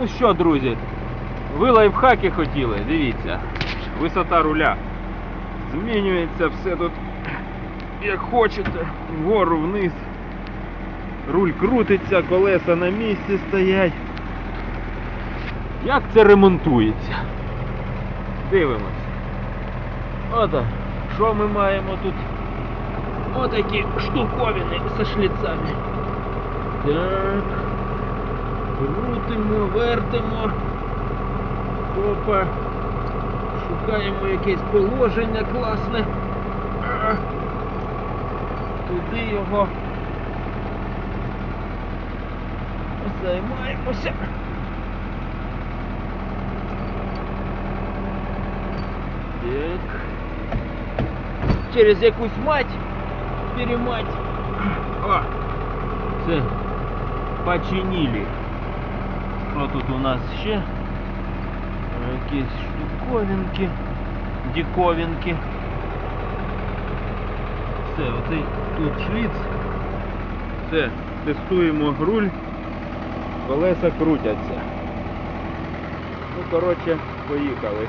Ну що, друзі, ви лайфхаки хотіли, дивіться. Висота руля. Змінюється все тут як хочете. Вгору, вниз. Руль крутиться, колеса на місці стоять. Як це ремонтується? Дивимось. Ото, що ми маємо тут? Отакі штуковини зі шліцами. Так. Крутимо, вертимо. Опа. Шукаємо якесь положення класне. Туди його. Займаємося. Так. Через якусь мать. Перемать. О! Це починили. Що тут у нас ще? Якісь штуковинки, диковинки. Все, оцей тут шліц. Все, тестуємо руль. Колеса крутяться. Ну, коротше, поїхали.